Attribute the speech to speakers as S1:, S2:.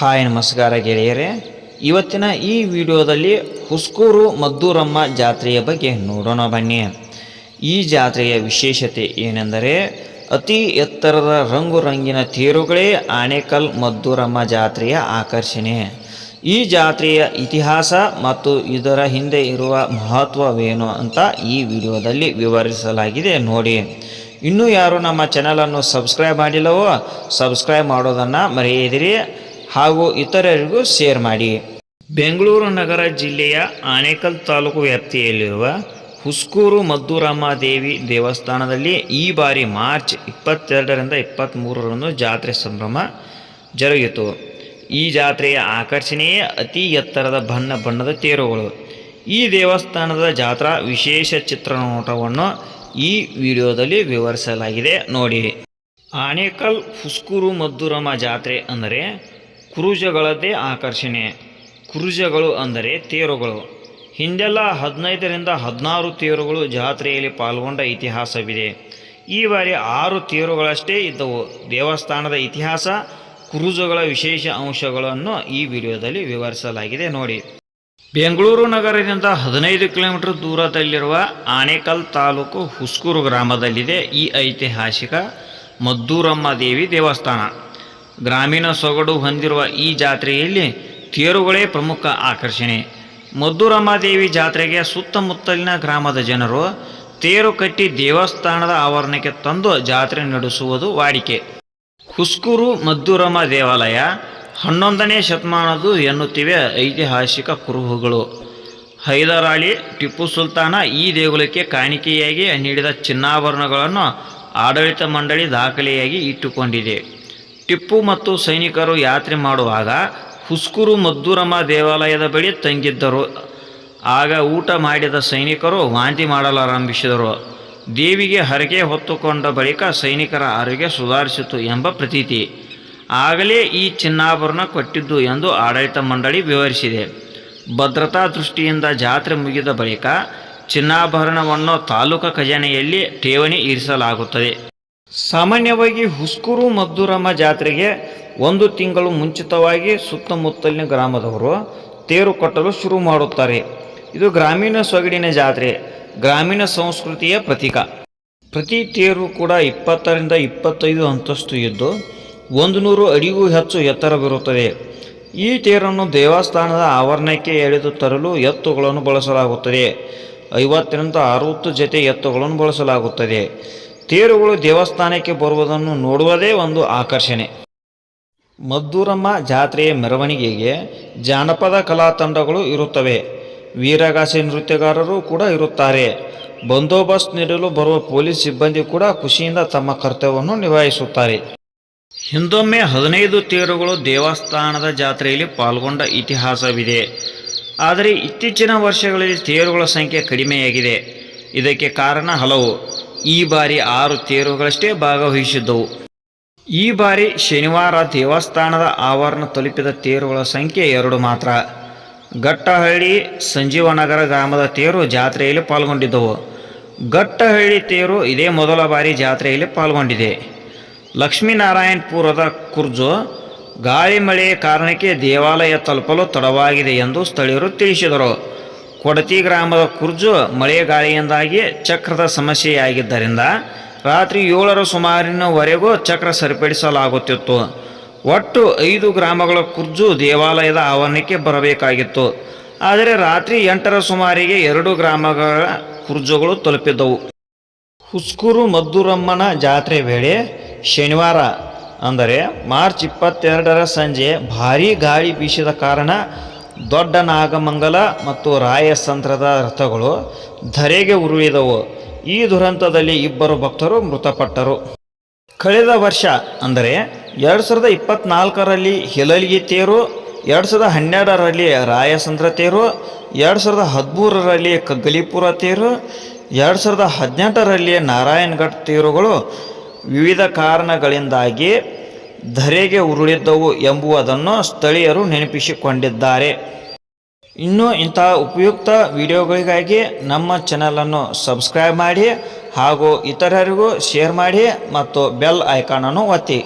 S1: Hi ನಮಸ್ಕಾರ ಗೆಳೆಯರೇ. ಇವತ್ತಿನ ಈ ವಿಡಿಯೋದಲ್ಲಿ ಹುಸ್ಕೂರು ಮದ್ದೂರಮ್ಮ ಜಾತ್ರೆಯ ಬಗ್ಗೆ ನೋಡೋಣ ಬನ್ನಿ. ಈ ಜಾತ್ರೆಯ ವಿಶೇಷತೆ ಏನೆಂದರೆ ಅತಿ ಎತ್ತರದ ರಂಗು ರಂಗಿನ ತೇರುಗಳೇ ಆಣೆಕಲ್ ಮದ್ದೂರಮ್ಮ ಜಾತ್ರೆಯ ಆಕರ್ಷಣೆ. ಈ ಜಾತ್ರೆಯ ಇತಿಹಾಸ ಮತ್ತು ಇದರ ಹಿಂದೆ ಇರುವ ಮಹತ್ವವೇನು ಅಂತ ಈ ವಿಡಿಯೋದಲ್ಲಿ ವಿವರಿಸಲಾಗಿದೆ ನೋಡಿ. ಇನ್ನೂ ಯಾರು ನಮ್ಮ ಚಾನಲನ್ನು ಸಬ್ಸ್ಕ್ರೈಬ್ ಮಾಡಿಲ್ಲವೋ ಸಬ್ಸ್ಕ್ರೈಬ್ ಮಾಡೋದನ್ನು ಮರೆಯದಿರಿ. ಹಾಗೂ ಇತರರಿಗೂ ಶೇರ್ ಮಾಡಿ. ಬೆಂಗಳೂರು ನಗರ ಜಿಲ್ಲೆಯ ಆನೇಕಲ್ ತಾಲೂಕು ವ್ಯಾಪ್ತಿಯಲ್ಲಿರುವ ಹುಸ್ಕೂರು ಮದ್ದೂರಮ್ಮ ದೇವಿ ದೇವಸ್ಥಾನದಲ್ಲಿ ಈ ಬಾರಿ ಮಾರ್ಚ್ ಇಪ್ಪತ್ತೆರಡರಿಂದ ಇಪ್ಪತ್ತ್ಮೂರರಂದು ಜಾತ್ರೆ ಸಂಭ್ರಮ ಜರುಗಿತು. ಈ ಜಾತ್ರೆಯ ಆಕರ್ಷಣೆಯೇ ಅತಿ ಎತ್ತರದ ಬಣ್ಣ ಬಣ್ಣದ ತೇರುಗಳು. ಈ ದೇವಸ್ಥಾನದ ಜಾತ್ರಾ ವಿಶೇಷ ಚಿತ್ರನೋಟವನ್ನು ಈ ವಿಡಿಯೋದಲ್ಲಿ ವಿವರಿಸಲಾಗಿದೆ. ನೋಡಿ. ಆನೇಕಲ್ ಹುಸ್ಕೂರು ಮದ್ದೂರಮ್ಮ ಜಾತ್ರೆ ಅಂದರೆ ಕುರುಜಗಳದ್ದೇ ಆಕರ್ಷಣೆ. ಕುರುಜಗಳು ಅಂದರೆ ತೇರುಗಳು. ಹಿಂದೆಲ್ಲ ಹದಿನೈದರಿಂದ ಹದಿನಾರು ತೇರುಗಳು ಜಾತ್ರೆಯಲ್ಲಿ ಪಾಲ್ಗೊಂಡ ಇತಿಹಾಸವಿದೆ. ಈ ಬಾರಿ ಆರು ತೇರುಗಳಷ್ಟೇ ಇದ್ದವು. ದೇವಸ್ಥಾನದ ಇತಿಹಾಸ, ಕುರುಜಗಳ ವಿಶೇಷ ಅಂಶಗಳನ್ನು ಈ ವಿಡಿಯೋದಲ್ಲಿ ವಿವರಿಸಲಾಗಿದೆ ನೋಡಿ. ಬೆಂಗಳೂರು ನಗರದಿಂದ ಹದಿನೈದು ಕಿಲೋಮೀಟರ್ ದೂರದಲ್ಲಿರುವ ಆನೇಕಲ್ ತಾಲೂಕು ಹುಸ್ಕೂರು ಗ್ರಾಮದಲ್ಲಿದೆ ಈ ಐತಿಹಾಸಿಕ ಮದ್ದೂರಮ್ಮ ದೇವಿ ದೇವಸ್ಥಾನ. ಗ್ರಾಮೀಣ ಸೊಗಡು ಹೊಂದಿರುವ ಈ ಜಾತ್ರೆಯಲ್ಲಿ ತೇರುಗಳೇ ಪ್ರಮುಖ ಆಕರ್ಷಣೆ. ಮದ್ದುರಮಾದೇವಿ ದೇವಿ ಜಾತ್ರೆಗೆ ಸುತ್ತಮುತ್ತಲಿನ ಗ್ರಾಮದ ಜನರು ತೇರು ಕಟ್ಟಿ ದೇವಸ್ಥಾನದ ಆವರಣಕ್ಕೆ ತಂದು ಜಾತ್ರೆ ನಡೆಸುವುದು ವಾಡಿಕೆ. ಹುಸ್ಕೂರು ಮದ್ದೂರಮ್ಮ ದೇವಾಲಯ ಹನ್ನೊಂದನೇ ಶತಮಾನದ್ದು ಎನ್ನುತ್ತಿವೆ ಐತಿಹಾಸಿಕ ಕುರುಹುಗಳು. ಹೈದರಾಳಿ ಟಿಪ್ಪು ಸುಲ್ತಾನ ಈ ದೇಗುಲಕ್ಕೆ ಕಾಣಿಕೆಯಾಗಿ ನೀಡಿದ ಚಿನ್ನಾಭರಣಗಳನ್ನು ಆಡಳಿತ ಮಂಡಳಿ ದಾಖಲೆಯಾಗಿ ಇಟ್ಟುಕೊಂಡಿದೆ. ಟಿಪ್ಪು ಮತ್ತು ಸೈನಿಕರು ಯಾತ್ರೆ ಮಾಡುವಾಗ ಹುಸ್ಕೂರು ಮದ್ದೂರಮ್ಮ ದೇವಾಲಯದ ಬಳಿ ತಂಗಿದ್ದರು. ಆಗ ಊಟ ಮಾಡಿದ ಸೈನಿಕರು ವಾಂತಿ ಮಾಡಲಾರಂಭಿಸಿದರು. ದೇವಿಗೆ ಹರಕೆ ಹೊತ್ತುಕೊಂಡ ಬಳಿಕ ಸೈನಿಕರ ಆರೋಗ್ಯ ಸುಧಾರಿಸಿತು ಎಂಬ ಪ್ರತೀತಿ. ಆಗಲೇ ಈ ಚಿನ್ನಾಭರಣ ಕೊಟ್ಟಿದ್ದು ಎಂದು ಆಡಳಿತ ಮಂಡಳಿ ವಿವರಿಸಿದೆ. ಭದ್ರತಾ ದೃಷ್ಟಿಯಿಂದ ಜಾತ್ರೆ ಮುಗಿದ ಬಳಿಕ ಚಿನ್ನಾಭರಣವನ್ನು ತಾಲೂಕು ಖಜಾನೆಯಲ್ಲಿ ಠೇವಣಿ ಇರಿಸಲಾಗುತ್ತದೆ. ಸಾಮಾನ್ಯವಾಗಿ ಹುಸ್ಕೂರು ಮದ್ದೂರಮ್ಮ ಜಾತ್ರೆಗೆ ಒಂದು ತಿಂಗಳು ಮುಂಚಿತವಾಗಿ ಸುತ್ತಮುತ್ತಲಿನ ಗ್ರಾಮದವರು ತೇರು ಕಟ್ಟಲು ಶುರು ಮಾಡುತ್ತಾರೆ. ಇದು ಗ್ರಾಮೀಣ ಸೊಗಡಿನ ಜಾತ್ರೆ, ಗ್ರಾಮೀಣ ಸಂಸ್ಕೃತಿಯ ಪ್ರತೀಕ. ಪ್ರತಿ ತೇರು ಕೂಡ ಇಪ್ಪತ್ತರಿಂದ ಇಪ್ಪತ್ತೈದು ಅಂತಸ್ತು ಇದ್ದು ಒಂದು ನೂರು ಅಡಿಗೂ ಹೆಚ್ಚು ಎತ್ತರವಿರುತ್ತದೆ ಈ ತೇರನ್ನು ದೇವಸ್ಥಾನದ ಆವರಣಕ್ಕೆ ಎಳೆದು ತರಲು ಎತ್ತುಗಳನ್ನು ಬಳಸಲಾಗುತ್ತದೆ. ಐವತ್ತರಿಂದ ಅರುವತ್ತು ಜೊತೆ ಎತ್ತುಗಳನ್ನು ಬಳಸಲಾಗುತ್ತದೆ. ತೇರುಗಳು ದೇವಸ್ಥಾನಕ್ಕೆ ಬರುವುದನ್ನು ನೋಡುವುದೇ ಒಂದು ಆಕರ್ಷಣೆ. ಮದ್ದೂರಮ್ಮ ಜಾತ್ರೆಯ ಮೆರವಣಿಗೆಗೆ ಜಾನಪದ ಕಲಾ ತಂಡಗಳು ಇರುತ್ತವೆ. ವೀರಗಾಸೆ ನೃತ್ಯಗಾರರು ಕೂಡ ಇರುತ್ತಾರೆ. ಬಂದೋಬಸ್ತ್ ನೀಡಲು ಬರುವ ಪೊಲೀಸ್ ಸಿಬ್ಬಂದಿ ಕೂಡ ಖುಷಿಯಿಂದ ತಮ್ಮ ಕರ್ತವ್ಯವನ್ನು ನಿಭಾಯಿಸುತ್ತಾರೆ. ಹಿಂದೊಮ್ಮೆ ಹದಿನೈದು ತೇರುಗಳು ದೇವಸ್ಥಾನದ ಜಾತ್ರೆಯಲ್ಲಿ ಪಾಲ್ಗೊಂಡ ಇತಿಹಾಸವಿದೆ. ಆದರೆ ಇತ್ತೀಚಿನ ವರ್ಷಗಳಲ್ಲಿ ತೇರುಗಳ ಸಂಖ್ಯೆ ಕಡಿಮೆಯಾಗಿದೆ. ಇದಕ್ಕೆ ಕಾರಣ ಹಲವು. ಈ ಬಾರಿ ಆರು ತೇರುಗಳಷ್ಟೇ ಭಾಗವಹಿಸಿದ್ದವು. ಈ ಬಾರಿ ಶನಿವಾರ ದೇವಸ್ಥಾನದ ಆವರಣ ತಲುಪಿದ ತೇರುಗಳ ಸಂಖ್ಯೆ ಎರಡು ಮಾತ್ರ. ಗಟ್ಟಹಳ್ಳಿ, ಸಂಜೀವನಗರ ಗ್ರಾಮದ ತೇರು ಜಾತ್ರೆಯಲ್ಲಿ ಪಾಲ್ಗೊಂಡಿದ್ದವು. ಗಟ್ಟಹಳ್ಳಿ ತೇರು ಇದೇ ಮೊದಲ ಬಾರಿ ಜಾತ್ರೆಯಲ್ಲಿ ಪಾಲ್ಗೊಂಡಿದೆ. ಲಕ್ಷ್ಮೀನಾರಾಯಣಪುರದ ಕುರ್ಜು ಗಾಳಿ ಮಳೆಯ ಕಾರಣಕ್ಕೆ ದೇವಾಲಯ ತಲುಪಲು ತಡವಾಗಿದೆ ಎಂದು ಸ್ಥಳೀಯರು ತಿಳಿಸಿದರು. ಕೊಡತಿ ಗ್ರಾಮದ ಕುರ್ಜು ಮಳೆ ಗಾಳಿಯಿಂದಾಗಿ ಚಕ್ರದ ಸಮಸ್ಯೆಯಾಗಿದ್ದರಿಂದ ರಾತ್ರಿ ಏಳರ ಸುಮಾರಿನವರೆಗೂ ಚಕ್ರ ಸರಿಪಡಿಸಲಾಗುತ್ತಿತ್ತು. ಒಟ್ಟು ಐದು ಗ್ರಾಮಗಳ ಕುರ್ಜು ದೇವಾಲಯದ ಆವರಣಕ್ಕೆ ಬರಬೇಕಾಗಿತ್ತು. ಆದರೆ ರಾತ್ರಿ ಎಂಟರ ಸುಮಾರಿಗೆ ಎರಡು ಗ್ರಾಮಗಳ ಕುರ್ಜುಗಳು ತಲುಪಿದ್ದವು. ಹುಸ್ಕೂರು ಮದ್ದೂರಮ್ಮನ ಜಾತ್ರೆ ವೇಳೆ ಶನಿವಾರ, ಅಂದರೆ ಮಾರ್ಚ್ ಇಪ್ಪತ್ತೆರಡರ ಸಂಜೆ ಭಾರೀ ಗಾಳಿ ಬೀಸಿದ ಕಾರಣ ದೊಡ್ಡ ನಾಗಮಂಗಲ ಮತ್ತು ರಾಯಸಂತ್ರದ ರಥಗಳು ಧರೆಗೆ ಉರುಳಿದವು. ಈ ದುರಂತದಲ್ಲಿ ಇಬ್ಬರು ಭಕ್ತರು ಮೃತಪಟ್ಟರು. ಕಳೆದ ವರ್ಷ, ಅಂದರೆ ಎರಡು ಸಾವಿರದ ಇಪ್ಪತ್ನಾಲ್ಕರಲ್ಲಿ ಹಿಲಲ್ಗಿ ತೇರು ಎರಡು ಸಾವಿರದ ಹನ್ನೆರಡರಲ್ಲಿ ರಾಯಸಂದ್ರ ತೇರು ಎರಡು ಸಾವಿರದ ಹದಿಮೂರರಲ್ಲಿ ಕಗ್ಗಲಿಪುರ ತೇರು ಎರಡು ಸಾವಿರದ ಹದಿನೆಂಟರಲ್ಲಿ ನಾರಾಯಣಘಟ್ ತೇರುಗಳು ವಿವಿಧ ಕಾರಣಗಳಿಂದಾಗಿ ಧರೆಗೆ ಉರುಳಿದ್ದವು ಎಂಬುವುದನ್ನು ಸ್ಥಳೀಯರು ನೆನಪಿಸಿಕೊಂಡಿದ್ದಾರೆ. ಇನ್ನು ಇಂತಹ ಉಪಯುಕ್ತ ವಿಡಿಯೋಗಳಿಗಾಗಿ ನಮ್ಮ ಚಾನಲನ್ನು ಸಬ್ಸ್ಕ್ರೈಬ್ ಮಾಡಿ ಹಾಗೂ ಇತರರಿಗೂ ಶೇರ್ ಮಾಡಿ ಮತ್ತು ಬೆಲ್ ಐಕಾನನ್ನು ಒತ್ತಿ.